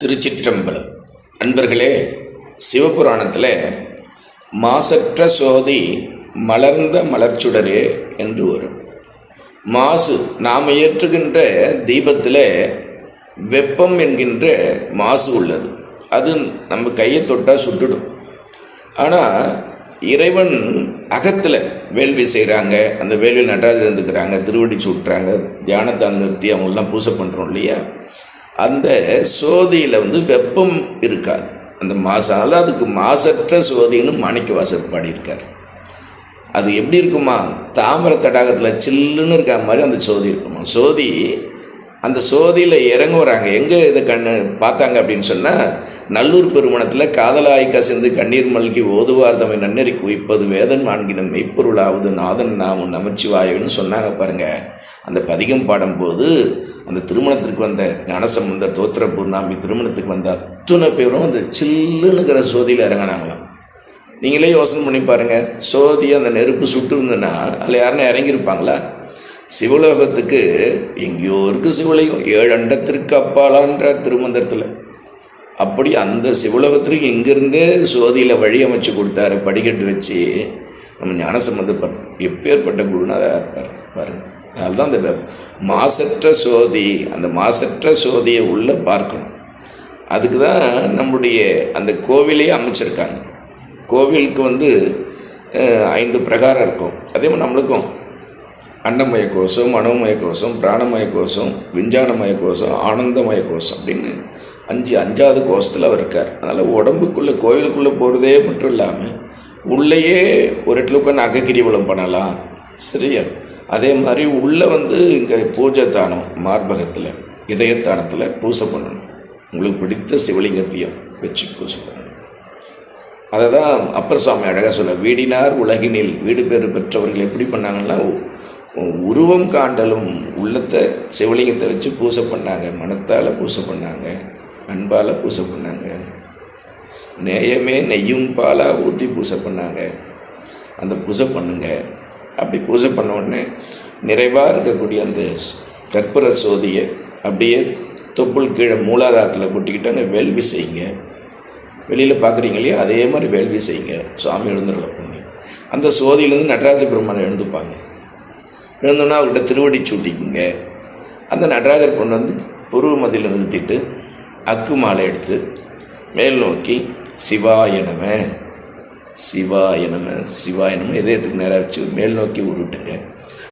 திருச்சிற்றம்பலம். அன்பர்களே சிவபுராணத்தில் மாசற்ற சோதி மலர்ந்த மலர்ச்சுடரே என்று வரும். மாசு நாம் ஏற்றுகின்ற தீபத்தில் வெப்பம் என்கின்ற மாசு உள்ளது. அது நம்ம கையை தொட்டால் சுட்டுடும். ஆனால் இறைவன் அகத்தில் வேள்வி செய்கிறாங்க அந்த வேள்வி நடராஜர் இருந்துக்கிறாங்க திருவடி சுட்டுறாங்க தியானத்தால் நிறுத்தி அவங்களாம் பூசை பண்ணுறோம் இல்லையா? அந்த சோதியில் வந்து வெப்பம் இருக்காது. அந்த மாசம் அதாவது அதுக்கு மாசற்ற சோதின்னு மாணிக்க வாசர் பாடியிருக்கார். அது எப்படி இருக்குமா? தாமர தடாகத்தில் சில்லுன்னு இருக்க மாதிரி அந்த சோதி இருக்குமா? சோதி அந்த சோதியில் இறங்குறாங்க எங்கே இதை கண்ணு பார்த்தாங்க அப்படின்னு சொன்னால் நல்லூர் பெருமணத்தில் காதலாய் கசிந்து கண்ணீர் மல்கி ஓதுவார் தம்மை நன்னறி குவிப்பது வேதன் மாண்கினும் மெய்ப்பொருளாவது நாதன் நாமும் நமச்சிவாயன்னு சொன்னாங்க பாருங்கள் அந்த பதிகம் பாடும்போது அந்த திருமணத்திற்கு வந்த ஞானசம்பந்தர் தோத்திர பூர்ணாமி திருமணத்துக்கு வந்த அத்துணை பேரும் அந்த சில்லுனுங்கிற சோதியில் இறங்கினாங்களாம். நீங்களே யோசனை பண்ணி பாருங்கள் சோதி அந்த நெருப்பு சுட்டு இருந்ததுன்னா அதில் யாருன்னா இறங்கியிருப்பாங்களா? சிவலோகத்துக்கு எங்கேயோ இருக்குது சிவலையும். ஏழு அண்டத்திற்கு அப்பாலான்ற திருமந்திரத்தில். அப்படி அந்த சிவலோகத்திற்கு இங்கிருந்தே சோதியில் வழி அமைச்சு கொடுத்தாரு படிக்கட்டு வச்சு. நம்ம ஞானசம்பந்தப்பர் எப்பேற்பட்ட குருநாதா இருப்பார் பாருங்கள் அதனால்தான் அந்த மாசற்ற சோதி அந்த மாசற்ற சோதியை உள்ளே பார்க்கணும். அதுக்கு தான் நம்முடைய அந்த கோவிலே அமைச்சிருக்காங்க. கோவிலுக்கு வந்து ஐந்து பிரகாரம் இருக்கும். அதே மாதிரி நம்மளுக்கும். அன்னமய கோஷம் மனோமய கோஷம் பிராணமய கோஷம் விஞ்ஞானமய கோஷம் ஆனந்தமய கோஷம் அப்படின்னு அஞ்சு அஞ்சாவது கோஷத்தில் அவர் இருக்கார். அதனால் உடம்புக்குள்ளே கோயிலுக்குள்ளே போகிறதே மட்டும் இல்லாமல் உள்ளேயே ஒரு இடத்துல உட்காந்து அகக்கிரிவலம் பண்ணலாம். சரியா? அதே மாதிரி உள்ளே வந்து இங்கே பூஜை தானம் மார்பகத்தில் இதயத்தானத்தில் பூசை பண்ணணும். உங்களுக்கு பிடித்த சிவலிங்கத்தையும் வச்சு பூஜை பண்ணணும். அதை தான் அப்பர் சுவாமி அழகாக சொல்ல வீடினார் உலகினில் வீடு பேர் பெற்றவர்கள் எப்படி பண்ணாங்கன்னா உருவம் காண்டலும் உள்ளத்தை சிவலிங்கத்தை வச்சு பூசை பண்ணாங்க மனத்தால் பூசை பண்ணாங்க. அன்பால் பூசை பண்ணாங்க. நேயமே நெய்யும் பாலாக ஊற்றி பூசை பண்ணாங்க. அந்த பூசை பண்ணுங்க. அப்படி பூஜை பண்ண உடனே நிறைவாக இருக்கக்கூடிய அந்த கற்பூர சோதியை அப்படியே தொப்புள் கீழே மூலாதாரத்தில் கொட்டிக்கிட்டாங்க வேள்வி செய்யுங்க. வெளியில் பார்க்குறீங்க இல்லையா? அதே மாதிரி வேள்வி செய்யுங்க. சுவாமி எழுந்துடல பண்ணி அந்த சோதியிலேருந்து நடராஜ பெருமானை எழுந்துப்பாங்க. எழுந்தோன்னா அவர்கிட்ட திருவடி சூட்டிக்குங்க. அந்த நடராஜர் கொண்டு வந்து புருவ மதியில் நிறுத்திட்டு அக்கு மாலை எடுத்து மேல் நோக்கி சிவாய நம சிவாய நம சிவாய நம இதயத்துக்கு நேராக வச்சு மேல் நோக்கி உருட்டுங்க